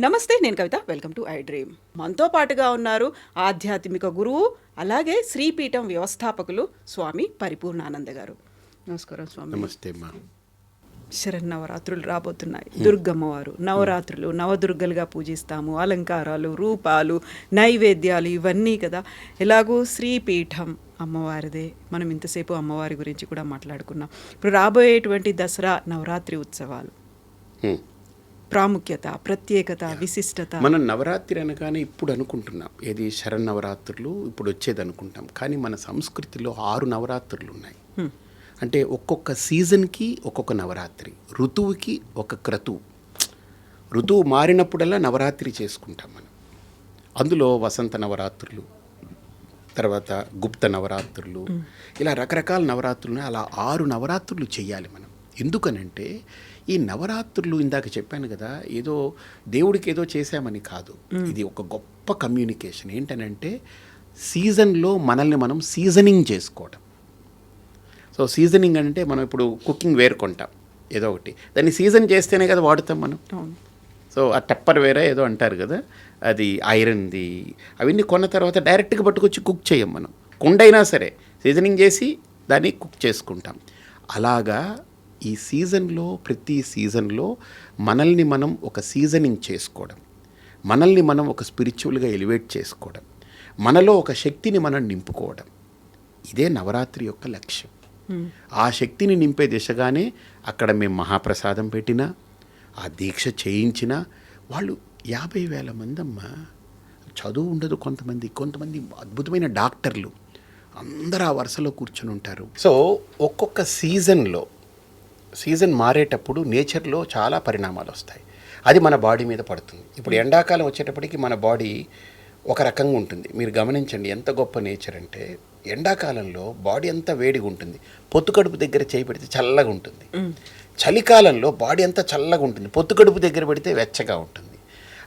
నమస్తే నేను కవిత. Welcome to iDream. మనతో పాటుగా ఉన్నారు ఆధ్యాత్మిక గురువు అలాగే శ్రీపీఠం వ్యవస్థాపకులు స్వామి పరిపూర్ణానంద గారు. నమస్కారం స్వామి. నమస్తే శరన్నవరాత్రులు రాబోతున్నాయి. దుర్గమ్మవారు నవరాత్రులు నవదుర్గలుగా పూజిస్తాము. అలంకారాలు రూపాలు నైవేద్యాలు ఇవన్నీ కదా. ఎలాగూ శ్రీపీఠం అమ్మవారిదే. మనం ఇంతసేపు అమ్మవారి గురించి కూడా మాట్లాడుకున్నాం. ఇప్పుడు రాబోయేటువంటి దసరా నవరాత్రి ఉత్సవాలు. ప్రాముఖ్యత ప్రత్యేకత విశిష్టత. మనం నవరాత్రి అనగానే ఇప్పుడు అనుకుంటున్నాం. ఏది శరన్నవరాత్రులు ఇప్పుడు వచ్చేది అనుకుంటాం. కానీ మన సంస్కృతిలో ఆరు నవరాత్రులు ఉన్నాయి. అంటే ఒక్కొక్క సీజన్కి ఒక్కొక్క నవరాత్రి ఋతువుకి ఒక క్రతువు ఋతువు మారినప్పుడల్లా నవరాత్రి చేసుకుంటాం మనం. అందులో వసంత నవరాత్రులు తర్వాత గుప్త నవరాత్రులు ఇలా రకరకాల నవరాత్రులు. అలా ఆరు నవరాత్రులు చేయాలి మనం. ఎందుకనంటే ఈ నవరాత్రులు ఇందాక చెప్పాను కదా ఏదో దేవుడికి ఏదో చేశామని కాదు. ఇది ఒక గొప్ప కమ్యూనికేషన్. ఏంటనంటే సీజన్లో మనల్ని మనం సీజనింగ్ చేసుకోవడం సో సీజనింగ్ అంటే మనం ఇప్పుడు కుకింగ్ వేర్ కొంటాం ఏదో ఒకటి. దాన్ని సీజన్ చేస్తేనే కదా వాడుతాం మనం. సో ఆ టప్పర్ వేరే ఏదో అంటారు కదా అది ఐరన్ది. అవన్నీ కొన్న తర్వాత డైరెక్ట్గా పట్టుకొచ్చి కుక్ చేయం మనం. కుండైనా సరే సీజనింగ్ చేసి దాన్ని కుక్ చేసుకుంటాం. అలాగా ఈ సీజన్లో ప్రతి సీజన్లో మనల్ని మనం ఒక సీజనింగ్ చేసుకోవడం మనల్ని మనం ఒక స్పిరిచువల్గా ఎలివేట్ చేసుకోవడం మనలో ఒక శక్తిని మనం నింపుకోవడం ఇదే నవరాత్రి యొక్క లక్ష్యం. ఆ శక్తిని నింపే దిశగానే అక్కడ మేము మహాప్రసాదం పెట్టినా ఆ దీక్ష చేయించినా వాళ్ళు యాభై వేల మంది అమ్మ చదువు ఉండదు కొంతమంది కొంతమంది అద్భుతమైన డాక్టర్లు అందరూ ఆ వరుసలో కూర్చుని ఉంటారు. సో ఒక్కొక్క సీజన్లో సీజన్ మారేటప్పుడు నేచర్లో చాలా పరిణామాలు వస్తాయి. అది మన బాడీ మీద పడుతుంది. ఇప్పుడు ఎండాకాలం వచ్చేటప్పటికి మన బాడీ ఒక రకంగా ఉంటుంది. మీరు గమనించండి ఎంత గొప్ప నేచర్ అంటే ఎండాకాలంలో బాడీ అంతా వేడిగా ఉంటుంది. పొత్తుకడుపు దగ్గర చేయి పెడితే చల్లగా ఉంటుంది. చలికాలంలో బాడీ అంతా చల్లగా ఉంటుంది. పొత్తుకడుపు దగ్గర పెడితే వెచ్చగా ఉంటుంది.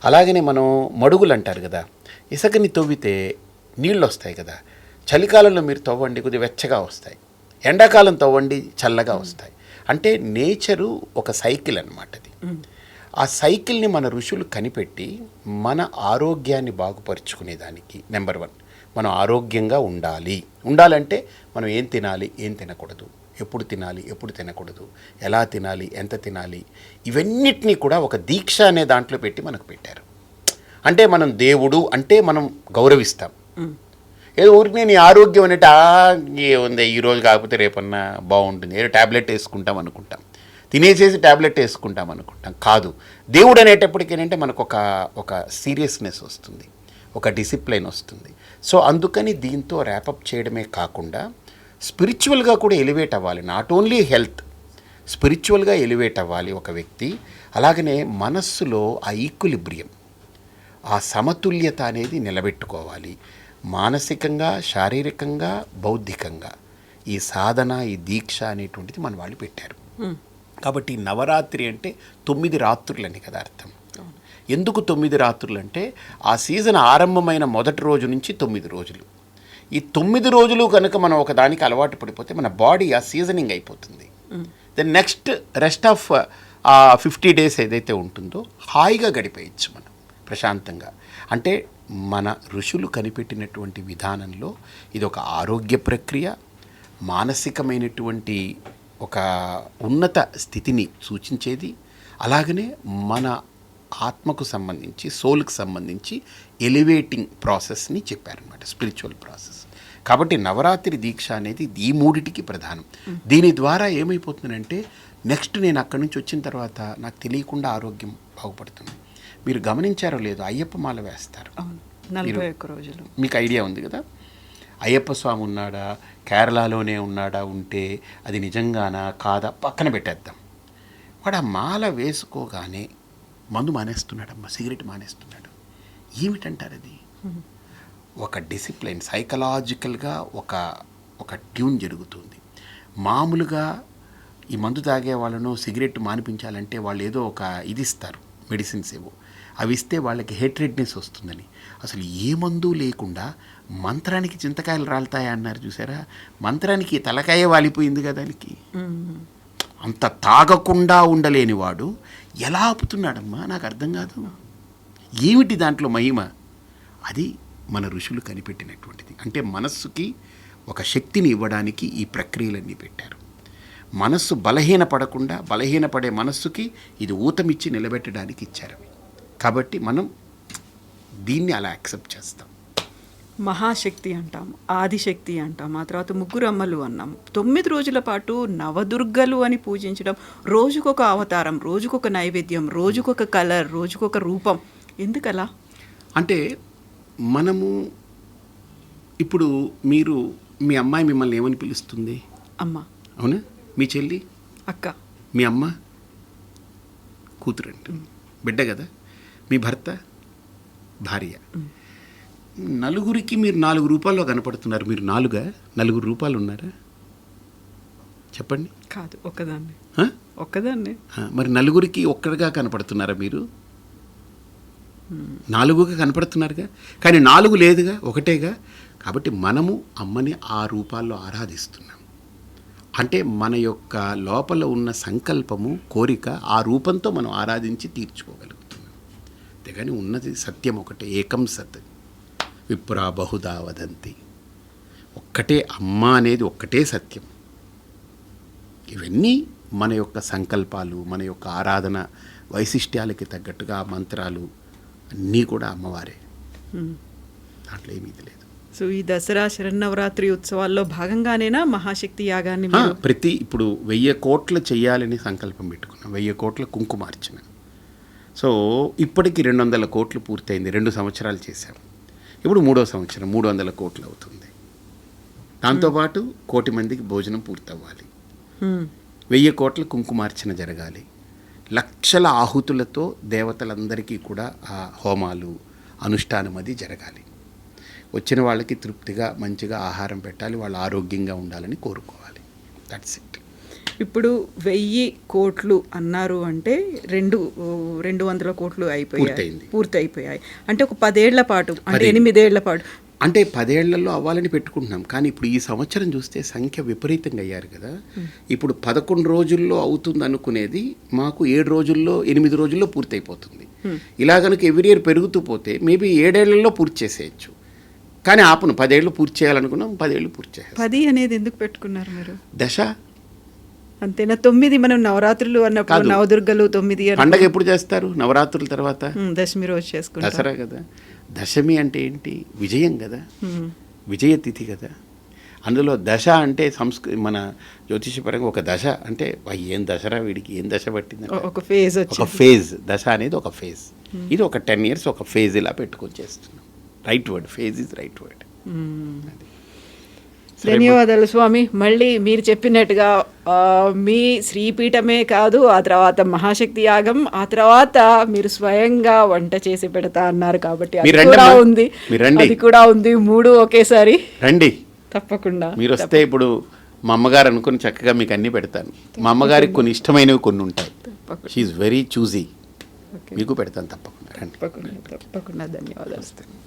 అలాగనే మనం మడుగులు అంటారు కదా ఇసుకని తవ్వితే నీళ్ళు వస్తాయి కదా చలికాలంలో మీరు తవ్వండి కొద్దిగా వెచ్చగా వస్తాయి. ఎండాకాలం తవ్వండి చల్లగా వస్తాయి. అంటే నేచరు ఒక సైకిల్ అన్నమాట అది. ఆ సైకిల్ని మన ఋషులు కనిపెట్టి మన ఆరోగ్యాన్ని బాగుపరుచుకునేదానికి నెంబర్ వన్. మనం ఆరోగ్యంగా ఉండాలి. ఉండాలంటే మనం ఏం తినాలి ఏం తినకూడదు. ఎప్పుడు తినాలి ఎప్పుడు తినకూడదు. ఎలా తినాలి ఎంత తినాలి. ఇవన్నిటినీ కూడా ఒక దీక్ష అనే దాంట్లో పెట్టి మనకు పెట్టారు. అంటే మనం దేవుడు అంటే మనం గౌరవిస్తాం. ఏదో ఊరికి నీ ఆరోగ్యం అనేటి "ఆ, ఏముంది ఈ రోజు కాకపోతే రేపన్నా బాగుంటుంది. ఏదో ట్యాబ్లెట్ వేసుకుంటాం అనుకుంటాం. తినేసేసి ట్యాబ్లెట్ వేసుకుంటాం అనుకుంటాం. కాదు. దేవుడు అనేటప్పటికి ఏంటంటే మనకు ఒక ఒక సీరియస్నెస్ వస్తుంది. ఒక డిసిప్లైన్ వస్తుంది. సో అందుకని దీంతో ర్యాపప్ చేయడమే కాకుండా స్పిరిచువల్గా కూడా ఎలివేట్ అవ్వాలి. నాట్ ఓన్లీ హెల్త్ స్పిరిచువల్గా ఎలివేట్ అవ్వాలి ఒక వ్యక్తి. అలాగనే మనస్సులో ఆ ఈక్విలిబ్రియం ఆ సమతుల్యత అనేది నిలబెట్టుకోవాలి. మానసికంగా శారీరకంగా బౌద్ధికంగా ఈ సాధన ఈ దీక్ష అనేటువంటిది మన వాళ్ళు పెట్టారు. కాబట్టి నవరాత్రి అంటే తొమ్మిది రాత్రులని కదా అర్థం. ఎందుకు తొమ్మిది రాత్రులు అంటే ఆ సీజన్ ఆరంభమైన మొదటి రోజు నుంచి తొమ్మిది రోజులు. ఈ తొమ్మిది రోజులు కనుక మనం ఒక దానికి అలవాటు పడిపోతే మన బాడీ ఆ సీజనింగ్ అయిపోతుంది. దెన్ నెక్స్ట్ రెస్ట్ ఆఫ్ ఆ ఫిఫ్టీ డేస్ ఏదైతే ఉంటుందో హాయిగా గడిపేయచ్చు మనం ప్రశాంతంగా. అంటే మన ఋషులు కనిపెట్టినటువంటి విధానంలో ఇది ఒక ఆరోగ్య ప్రక్రియ మానసికమైనటువంటి ఒక ఉన్నత స్థితిని సూచించేది. అలాగనే మన ఆత్మకు సంబంధించి సోల్కి సంబంధించి ఎలివేటింగ్ ప్రాసెస్ని చెప్పారనమాట స్పిరిచువల్ ప్రాసెస్. కాబట్టి నవరాత్రి దీక్ష అనేది ఈ మూడిటికి ప్రధానం. దీని ద్వారా ఏమైపోతుందంటే నెక్స్ట్ నేను అక్కడి నుంచి వచ్చిన తర్వాత నాకు తెలియకుండా ఆరోగ్యం బాగుపడుతుంది. మీరు గమనించారో లేదో అయ్యప్ప మాల వేస్తారు. అవును. నలభై ఒక్క రోజులు. మీకు ఐడియా ఉంది కదా? అయ్యప్ప స్వామి ఉన్నాడా? కేరళలోనే ఉన్నాడా? ఉంటే అది నిజంగానా? కాదా? పక్కన పెట్టేద్దాం. వాడు ఆ మాల వేసుకోగానే మందు మానేస్తున్నాడమ్మా సిగరెట్ మానేస్తున్నాడు. ఏమిటంటారు అది ఒక డిసిప్లిన్ సైకలాజికల్గా ఒక ఒక ట్యూన్ జరుగుతుంది. మామూలుగా ఈ మందు తాగే వాళ్ళను సిగరెట్ మానిపించాలంటే వాళ్ళు ఏదో ఒక ఇది ఇస్తారు మెడిసిన్స్ ఏవో. అవి ఇస్తే వాళ్ళకి హెట్రెడ్నెస్ వస్తుందని. అసలు ఏ మందు లేకుండా మంత్రానికి చింతకాయలు రాలుతాయా అన్నారు చూసారా? మంత్రానికి తలకాయ వాలిపోయింది కదా దానికి. అంత తాగకుండా ఉండలేనివాడు ఎలా ఆపుతున్నాడమ్మా? నాకు అర్థం కాదు. ఏమిటి దాంట్లో మహిమ? అది మన ఋషులు కనిపెట్టినటువంటిది. అంటే మనస్సుకి ఒక శక్తిని ఇవ్వడానికి ఈ ప్రక్రియలన్నీ పెట్టారు. మనస్సు బలహీన పడకుండా బలహీనపడే మనస్సుకి ఇది ఊతమిచ్చి నిలబెట్టడానికి ఇచ్చారు కాబట్టి మనం దీన్ని అలా యాక్సెప్ట్ చేస్తాం. మహాశక్తి అంటాం ఆదిశక్తి అంటాం ఆ తర్వాత ముగ్గురు అమ్మలు అన్నాం. తొమ్మిది రోజుల పాటు నవదుర్గలు అని పూజించడం రోజుకొక అవతారం రోజుకొక నైవేద్యం రోజుకొక కలర్ రోజుకొక రూపం ఎందుకలా? అంటే మనము ఇప్పుడు మీరు మీ అమ్మాయి మిమ్మల్ని ఏమని పిలుస్తుంది? అమ్మ. అవునా? మీ చెల్లి? అక్క. మీ అమ్మ? కూతురు అంట బిడ్డ కదా? మీ భర్త? భార్య. నలుగురికి మీరు నాలుగు రూపాల్లో కనపడుతున్నారు. మీరు నాలుగా? నలుగురు రూపాయలు ఉన్నారా? చెప్పండి. కాదు ఒక్కదాన్ని. ఆ? ఒక్కదాన్ని. మరి నలుగురికి ఒక్కడిగా కనపడుతున్నారా మీరు? నాలుగుగా కనపడుతున్నారుగా? కానీ నాలుగు లేదుగా ఒకటేగా? కాబట్టి మనము అమ్మని ఆ రూపాల్లో ఆరాధిస్తున్నాం. అంటే మన యొక్క లోపల ఉన్న సంకల్పము కోరిక ఆ రూపంతో మనం ఆరాధించి తీర్చుకోగలుగుతున్నాం అంతేగాని ఉన్నది సత్యం ఒకటే ఏకం సత్. విప్రా బహుదా వదంతి. ఒక్కటే అమ్మ అనేది ఒక్కటే సత్యం. ఇవన్నీ మన యొక్క సంకల్పాలు మన యొక్క ఆరాధన వైశిష్ట్యాలకి తగ్గట్టుగా మంత్రాలు అన్నీ కూడా అమ్మవారే. దాంట్లో ఏమీ లేదు. సో ఈ దసరా శరన్నవరాత్రి ఉత్సవాల్లో భాగంగానేనా మహాశక్తి యాగాన్ని ప్రతి ఇప్పుడు వెయ్యి కోట్లు చెయ్యాలని సంకల్పం పెట్టుకున్నాం. వెయ్యి కోట్ల కుంకుమార్చన. సో ఇప్పటికి రెండు వందల కోట్లు పూర్తయింది. రెండు సంవత్సరాలు చేశాం ఇప్పుడు మూడో సంవత్సరం మూడు వందల కోట్లు అవుతుంది. దాంతోపాటు కోటి మందికి భోజనం పూర్తవ్వాలి. వెయ్యి కోట్ల కుంకుమార్చన జరగాలి. లక్షల ఆహుతులతో దేవతలందరికీ కూడా ఆ హోమాలు అనుష్ఠానం అది జరగాలి. వచ్చిన వాళ్ళకి తృప్తిగా మంచిగా ఆహారం పెట్టాలి. వాళ్ళు ఆరోగ్యంగా ఉండాలని కోరుకోవాలి. దట్స్ ఇట్ ఇప్పుడు వెయ్యి కోట్లు అన్నారు అంటే రెండు రెండు వందల కోట్లు అయిపోయాయి. పూర్తి అయిపోయాయి అంటే ఒక పదేళ్ళ పాటు అంటే. ఎనిమిదేళ్ళ పాటు. అంటే పదేళ్ళలో అవ్వాలని పెట్టుకుంటున్నాం. కానీ ఇప్పుడు ఈ సంవత్సరం చూస్తే సంఖ్య విపరీతంగా అయ్యారు కదా. ఇప్పుడు పదకొండు రోజుల్లో అవుతుంది అనుకునేది మాకు ఏడు రోజుల్లో ఎనిమిది రోజుల్లో పూర్తయిపోతుంది. ఇలా కనుక ఎవ్రీ ఇయర్ పెరుగుతూ పోతే మేబీ ఏడేళ్ళలో పూర్తి చేసేయచ్చు. కానీ ఆపను పదేళ్ళు పూర్తి చేయాలనుకున్నాం పదేళ్ళు పూర్తి చేయాలి పది అనేది ఎందుకు పెట్టుకున్నారు మీరు? దశ అంతేనా తొమ్మిది మనం నవరాత్రులు అన్నప్పుడు. నవదుర్గలు తొమ్మిది పండగ ఎప్పుడు చేస్తారు? నవరాత్రుల తర్వాత? దశమి రోజు చేసుకుంటాం. దసరా కదా. దశమి అంటే ఏంటి? విజయం కదా. హ్మ్. విజయ తిథి కదా. అందులో దశ అంటే సంస్కృ మన జ్యోతిషపరంగా ఒక దశ అంటే "వా, ఏం దసరా వీడికి? ఏం దశ పట్టింది ఒక ఫేజ్ ఒక ఫేజ్ దశ అనేది ఒక ఫేజ్ ఇది ఒక టెన్ ఇయర్స్ ఒక ఫేజ్ ఇలా పెట్టుకొని చేస్తున్నాం right word phase is right word ధన్యవాదాలు స్వామి. మళ్ళీ మీరు చెప్పినట్టుగా మీ శ్రీపీఠమే కాదు ఆ తర్వాత మహాశక్తి యాగం ఆ తర్వాత మీరు స్వయంగా వంట చేసి పెడతా అన్నారు కాబట్టి అది కూడా. ఉంది. అది కూడా ఉంది. మూడు ఒకేసారి. రండి. తప్పకుండా. మీరు వస్తే ఇప్పుడు మా అమ్మగారు అనుకుని చక్కగా మీకు అన్నీ పెడతాను. మా అమ్మగారికి కొన్ని ఇష్టమైనవి కొన్ని ఉంటాయి. She very choosy. మీకు పెడతాను తప్పకుండా. తప్పకుండా. తప్పకుండా. ధన్యవాదాలు.